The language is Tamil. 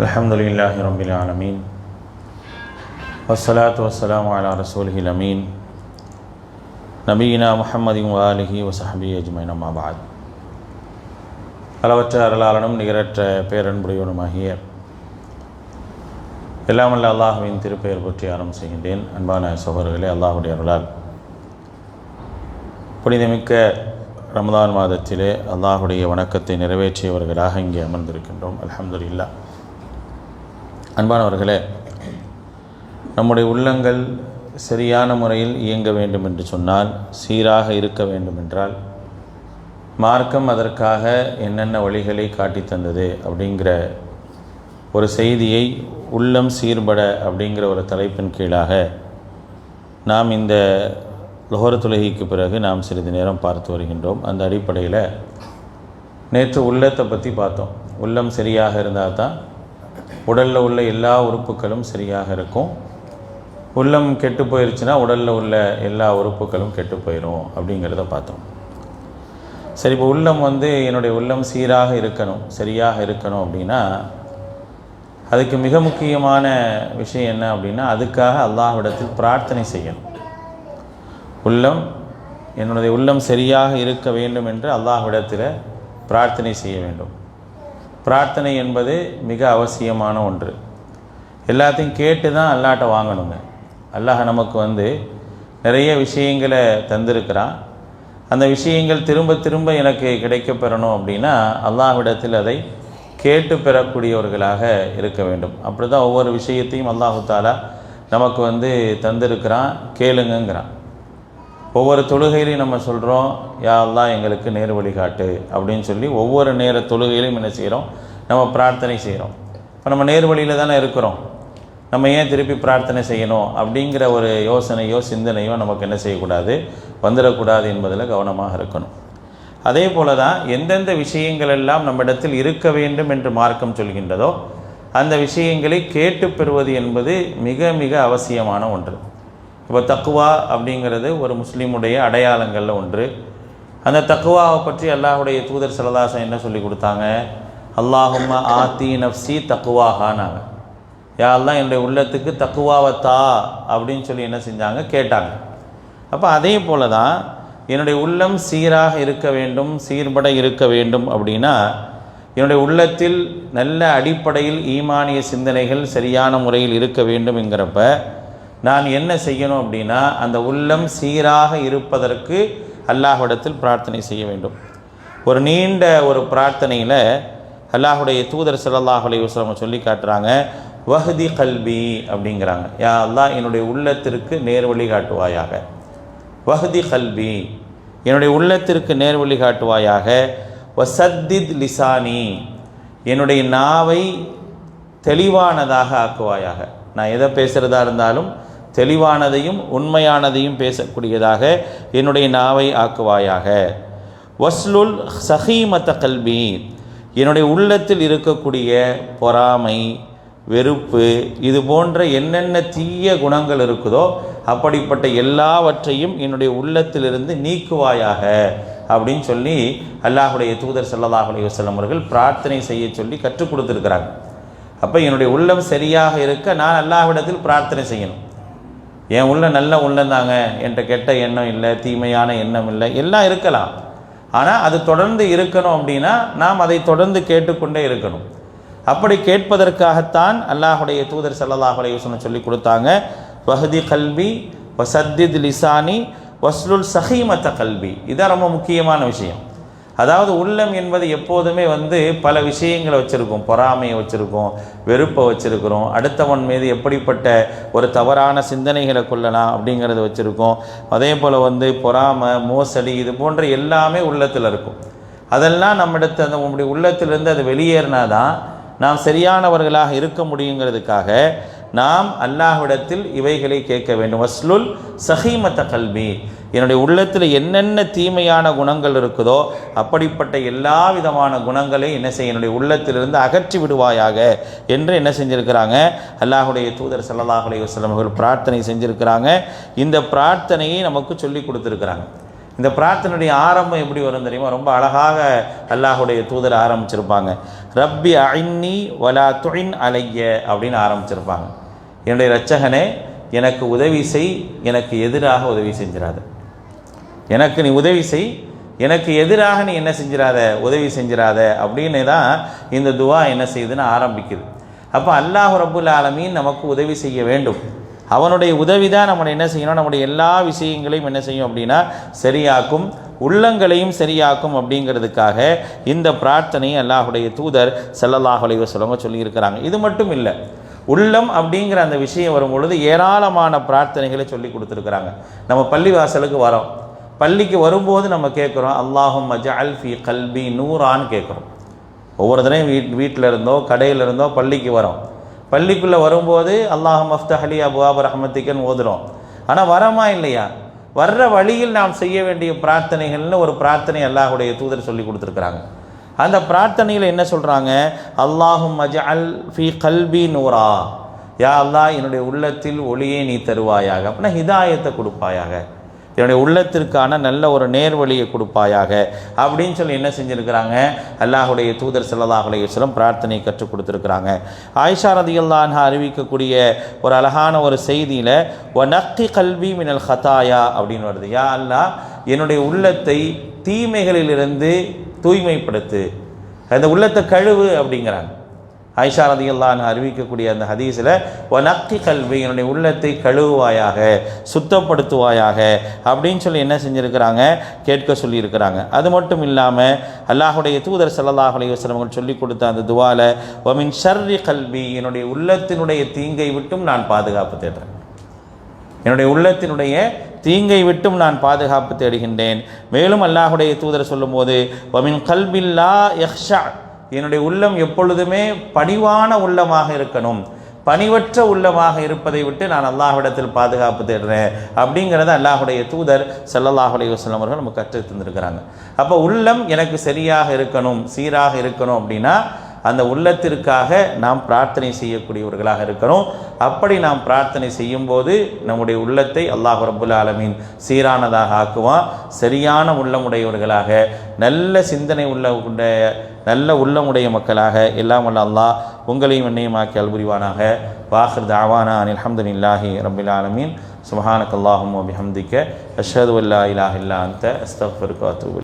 الحمد لله رب العالمين والصلاة والسلام على رسوله الأمين நபீனா முஹம்மதின் வாலிஹி வசஹபி அஜ்மைன் அம்மா பாத் அளவற்ற அருளாளனும் நிகரற்ற பேரன்புடையவனுமாகிய எல்லாமல்ல அல்லாஹுவின் திருப்பெயர் பற்றி ஆரம்பம் செய்கின்றேன் அன்பான சகோதரர்களே அல்லாஹுடைய அருளால் புனிதமிக்க ரமதான் மாதத்திலே அல்லாஹுடைய வணக்கத்தை நிறைவேற்றியவர்களாக இங்கே அமர்ந்திருக்கின்றோம் அல்ஹம்துலில்லா அன்பானவர்களே நம்முடைய உள்ளங்கள் சரியான முறையில் இயங்க வேண்டும் என்று சொன்னால் சீராக இருக்க வேண்டும் என்றால் மார்க்கம் அதற்காக என்னென்ன வழிகளை காட்டி தந்தது அப்படிங்கிற ஒரு செய்தியை உள்ளம் சீர்பட அப்படிங்கிற ஒரு தலைப்பின் கீழாக நாம் இந்த லோகர லோகரத்துலகிக்கு பிறகு நாம் சிறிது நேரம் பார்த்து வருகின்றோம். அந்த அடிப்படையில் நேற்று உள்ளத்தை பற்றி பார்த்தோம். உள்ளம் சரியாக இருந்தால் தான் உடலில் உள்ள எல்லா உறுப்புகளும் சரியாக இருக்கும். உள்ளம் கெட்டு போயிருச்சுன்னா உடலில் உள்ள எல்லா உறுப்புகளும் கெட்டு போயிடும் அப்படிங்கிறத பார்த்தோம். சரி இப்போ உள்ளம் வந்து என்னுடைய உள்ளம் சீராக இருக்கணும் சரியாக இருக்கணும் அப்படின்னா அதுக்கு மிக முக்கியமான விஷயம் என்ன அப்படின்னா அதுக்காக அல்லாஹ்விடத்தில் பிரார்த்தனை செய்யணும். உள்ளம் என்னுடைய உள்ளம் சரியாக இருக்க வேண்டும் என்று அல்லாஹ்விடத்தில் பிரார்த்தனை செய்ய வேண்டும். பிரார்த்தனை என்பது மிக அவசியமான ஒன்று. எல்லாத்தையும் கேட்டு தான் அல்லாட்ட வாங்கணுங்க. அல்லாஹ் நமக்கு வந்து நிறைய விஷயங்களை தந்திருக்கிறான். அந்த விஷயங்கள் திரும்ப திரும்ப எனக்கு கிடைக்க பெறணும் அப்படின்னா அல்லாஹ்விடத்தில் அதை கேட்டு பெறக்கூடியவர்களாக இருக்க வேண்டும். அப்படி தான் ஒவ்வொரு விஷயத்தையும் அல்லாஹு தாலா நமக்கு வந்து தந்திருக்கிறான் கேளுங்கங்கிறான். ஒவ்வொரு தொழுகையிலையும் நம்ம சொல்கிறோம் யாரெல்லாம் எங்களுக்கு நேர் வழிகாட்டு அப்படின்னு சொல்லி ஒவ்வொரு நேர தொழுகையிலையும் என்ன செய்கிறோம் நம்ம பிரார்த்தனை செய்கிறோம் இப்போ நம்ம நேர் வழியில் தானே இருக்கிறோம். நம்ம ஏன் திருப்பி பிரார்த்தனை செய்யணும்? அப்படிங்கிற ஒரு யோசனையோ சிந்தனையோ நமக்கு என்ன செய்யக்கூடாது? வந்துடக்கூடாது என்பதில் கவனமாக இருக்கணும். அதே போல தான் எந்தெந்த விஷயங்கள் எல்லாம் நம்மிடத்தில் இருக்க வேண்டும் என்று மார்க்கம் சொல்கின்றதோ அந்த விஷயங்களை கேட்டு பெறுவது என்பது மிக மிக அவசியமான ஒன்று. இப்போ தக்குவா அப்படிங்கிறது ஒரு முஸ்லீமுடைய அடையாளங்களில் ஒன்று. அந்த தக்குவாவை பற்றி அல்லாஹுடைய தூதர் சரதாசன் என்ன சொல்லி கொடுத்தாங்க? அல்லாஹும்ம ஆத்தி நப்சி தக்குவாகானாங்க யாரெல்லாம் என்னுடைய உள்ளத்துக்கு தக்குவாவை தா அப்படின்னு சொல்லி என்ன செஞ்சாங்க? கேட்டாங்க. அப்போ அதே போல தான் என்னுடைய உள்ளம் சீராக இருக்க வேண்டும் சீர்பட இருக்க வேண்டும் அப்படின்னா என்னுடைய உள்ளத்தில் நல்ல அடிப்படையில் ஈமானிய சிந்தனைகள் சரியான முறையில் இருக்க வேண்டும் என்கிறப்ப நான் என்ன செய்யணும் அப்படின்னா அந்த உள்ளம் சீராக இருப்பதற்கு அல்லாஹ்விடத்தில் பிரார்த்தனை செய்ய வேண்டும். ஒரு நீண்ட ஒரு பிரார்த்தனையில் அல்லாஹுடைய தூதர் ஸல்லல்லாஹு அலைஹி சொல்லி காட்டுறாங்க வஹதி கல்வி அப்படிங்கிறாங்க. யா அல்லாஹ் என்னுடைய உள்ளத்திற்கு நேர்வழி காட்டுவாயாக. வஹதி கல்வி என்னுடைய உள்ளத்திற்கு நேர்வழி காட்டுவாயாக. வசத்தித் லிசானி என்னுடைய நாவை தெளிவானதாக ஆக்குவாயாக. நான் எதை பேசுகிறதா இருந்தாலும் தெளிவானதையும் உண்மையானதையும் பேசக்கூடியதாக என்னுடைய நாவை ஆக்குவாயாக. வஸ்லுல் சஹீமத்த கல்வி என்னுடைய உள்ளத்தில் இருக்கக்கூடிய பொறாமை வெறுப்பு இது போன்ற என்னென்ன தீய குணங்கள் இருக்குதோ அப்படிப்பட்ட எல்லாவற்றையும் என்னுடைய உள்ளத்திலிருந்து நீக்குவாயாக அப்படின்னு சொல்லி அல்லாஹுடைய தூதர் ஸல்லல்லாஹு அலைஹி அவர்கள் பிரார்த்தனை செய்ய சொல்லி கற்றுக் கொடுத்துருக்கிறாங்க. அப்போ என்னுடைய உள்ளம் சரியாக இருக்க நான் அல்லாஹ்விடத்தில் பிரார்த்தனை செய்யணும். என் உள்ள நல்ல உள்ளந்தாங்க என்கிட்ட கெட்ட எண்ணம் இல்லை தீமையான எண்ணம் இல்லை. எல்லாம் இருக்கலாம். ஆனால் அது தொடர்ந்து இருக்கணும் அப்படின்னா நாம் அதை தொடர்ந்து கேட்டுக்கொண்டே இருக்கணும். அப்படி கேட்பதற்காகத்தான் அல்லாஹுடைய தூதர் சல்லாஹ் அலைஹி சொல்லி கொடுத்தாங்க வஹதி கல்வி வசத்தித் லிசானி வஸ்லுல் சஹீமத்த கல்வி இதான் ரொம்ப முக்கியமான விஷயம். அதாவது உள்ளம் என்பது எப்போதுமே வந்து பல விஷயங்களை வச்சுருக்கோம். பொறாமையை வச்சுருக்கோம் வெறுப்பை வச்சுருக்கிறோம். அடுத்தவன் மீது எப்படிப்பட்ட ஒரு தவறான சிந்தனைகளை கொள்ளலாம் அப்படிங்கிறத வச்சுருக்கோம். அதே போல் வந்து பொறாமை மோசடி இது போன்ற எல்லாமே உள்ளத்தில் இருக்கும். அதெல்லாம் நம்மிடத்து அந்த நம்முடைய உள்ளத்திலிருந்து அது வெளியேறினா தான் நாம் சரியானவர்களாக இருக்க முடியுங்கிறதுக்காக நாம் அல்லாஹ்விடத்தில் இவைகளை கேட்க வேண்டும். வஸ்லுல் சஹீமத்த கல்வி என்னுடைய உள்ளத்தில் என்னென்ன தீமையான குணங்கள் இருக்குதோ அப்படிப்பட்ட எல்லா விதமான குணங்களை என்ன செய்ய என்னுடைய உள்ளத்திலிருந்து அகற்றி விடுவாயாக என்று என்ன செஞ்சுருக்கிறாங்க? அல்லாஹுடைய தூதர் ஸல்லல்லாஹு அலைஹி அவர்கள் பிரார்த்தனை செஞ்சுருக்கிறாங்க. இந்த பிரார்த்தனையை நமக்கு சொல்லி கொடுத்துருக்குறாங்க. இந்த பிரார்த்தனையுடைய ஆரம்பம் எப்படி வரும் தெரியுமா? ரொம்ப அழகாக அல்லாஹுடைய தூதர் ஆரம்பிச்சிருப்பாங்க. ரப்பி ஐன்னி வலா துயின் அலைய அப்படின்னு ஆரம்பிச்சிருப்பாங்க. என்னுடைய ரச்சகனே எனக்கு உதவி செய் எனக்கு எதிராக உதவி செஞ்சிடாது எனக்கு நீ உதவி செய். எனக்கு எதிராக நீ என்ன செஞ்சிடாத உதவி செஞ்சிடாத அப்படின்னு தான் இந்த துவா என்ன செய்யுதுன்னு ஆரம்பிக்குது. அப்போ அல்லாஹ் ரபுல் ஆலமீன் நமக்கு உதவி செய்ய வேண்டும். அவனுடைய உதவி தான் நம்மளை என்ன செய்யணும்? நம்முடைய எல்லா விஷயங்களையும் என்ன செய்யும் அப்படின்னா சரியாக்கும் உள்ளங்களையும் சரியாக்கும் அப்படிங்கிறதுக்காக இந்த பிரார்த்தனையை அல்லாஹுடைய தூதர் ஸல்லல்லாஹு சொல்லுங்க சொல்லியிருக்கிறாங்க. இது மட்டும் இல்லை உள்ளம் அப்படிங்கிற அந்த விஷயம் வரும் பொழுது ஏராளமான பிரார்த்தனைகளை சொல்லி கொடுத்துருக்குறாங்க. நம்ம பள்ளிவாசலுக்கு வரோம். பள்ளிக்கு வரும்போது நம்ம கேட்குறோம் அல்லாஹும் மஜஅல் ஃபி கல்பி நூறான்னு கேட்குறோம் ஒவ்வொரு தடவையும் வீட் வீட்டில் இருந்தோ கடையில் இருந்தோ பள்ளிக்கு வரோம். பள்ளிக்குள்ளே வரும்போது அல்லாஹ் மஃப்தஹலி அபுவாப் ரஹமத்திக்கன்னு ஓதுறோம். ஆனால் வரமா இல்லையா? வர்ற வழியில் நாம் செய்ய வேண்டிய பிரார்த்தனைகள்னு ஒரு பிரார்த்தனை அல்லாஹுடைய தூதர் சொல்லி கொடுத்துருக்குறாங்க. அந்த பிரார்த்தனையில் என்ன சொல்கிறாங்க அல்லாஹும் மஜஅல் ஃபி கல்பி நூரா யா அல்லா என்னுடைய உள்ளத்தில் ஒளியை நீ தருவாயாக. அப்படின்னா ஹிதாயத்தை கொடுப்பாயாக. என்னுடைய உள்ளத்திற்கான நல்ல ஒரு நேர்வழியை கொடுப்பாயாக அப்படின்னு சொல்லி என்ன செஞ்சுருக்கிறாங்க? அல்லாஹுடைய தூதர் ஸல்லல்லாஹு சொல்லும் பிரார்த்தனை கற்றுக் கொடுத்துருக்குறாங்க. ஆயிஷா ரதியல்லான்ஹா அறிவிக்கக்கூடிய ஒரு அழகான ஒரு செய்தியில் ஒ நக்கி கல்வி மினல் ஹதாயா அப்படின்னு வருது. யா அல்லாஹ் என்னுடைய உள்ளத்தை தீமைகளிலிருந்து தூய்மைப்படுத்து அந்த உள்ளத்தை கழுவு அப்படிங்கிறாங்க. ஐஷா ரதியல்லான்னு அறிவிக்கக்கூடிய அந்த ஹதீஸில் நக்கி கல்வி என்னுடைய உள்ளத்தை கழுவுவாயாக சுத்தப்படுத்துவாயாக அப்படின்னு சொல்லி என்ன செஞ்சுருக்கிறாங்க? கேட்க சொல்லியிருக்கிறாங்க. அது மட்டும் இல்லாமல் அல்லாஹுடைய தூதர் ஸல்லல்லாஹு அலைஹி சொல்லி கொடுத்த அந்த துவால ஒமின் ஷர்ரி கல்வி என்னுடைய உள்ளத்தினுடைய தீங்கை விட்டும் நான் பாதுகாப்பு தேடுறேன். என்னுடைய உள்ளத்தினுடைய தீங்கை விட்டும் நான் பாதுகாப்பு தேடுகின்றேன். மேலும் அல்லாஹுடைய தூதர் சொல்லும்போது ஒமின் கல்பில்லா யக்ஷா என்னுடைய உள்ளம் எப்பொழுதுமே பணிவான உள்ளமாக இருக்கணும். பணிவற்ற உள்ளமாக இருப்பதை விட்டு நான் அல்லாஹ்விடத்தில் பாதுகாப்பு தேடுறேன் அப்படிங்கிறத அல்லாஹுடைய தூதர் செல்லல்லாஹுடைய வசலம் அவர்கள் நமக்கு கற்று தந்திருக்கிறாங்க. அப்போ உள்ளம் எனக்கு சரியாக இருக்கணும் சீராக இருக்கணும் அப்படின்னா அந்த உள்ளத்திற்காக நாம் பிரார்த்தனை செய்யக்கூடியவர்களாக இருக்கிறோம். அப்படி நாம் பிரார்த்தனை செய்யும்போது நம்முடைய உள்ளத்தை அல்லாஹ் ரபுல் ஆலமீன் சீரானதாக ஆக்குவான். சரியான உள்ளமுடையவர்களாக நல்ல சிந்தனை உள்ள நல்ல உள்ளமுடைய மக்களாக எல்லாம் வல்ல அல்லாஹ் உங்களையும் என்னையும் ஆக்கி அல்புரிவானாக வாஹர் தாவானா அனில் இல்லாஹி ரப்பில் ஆலமீன். சுபஹானக் அல்லாஹும் அபிஹம்திக்க அஷது அல்லா இலாஹ இல்லா அன்த. அஸ்தக்ஃபிருக்க வஅத்தூபு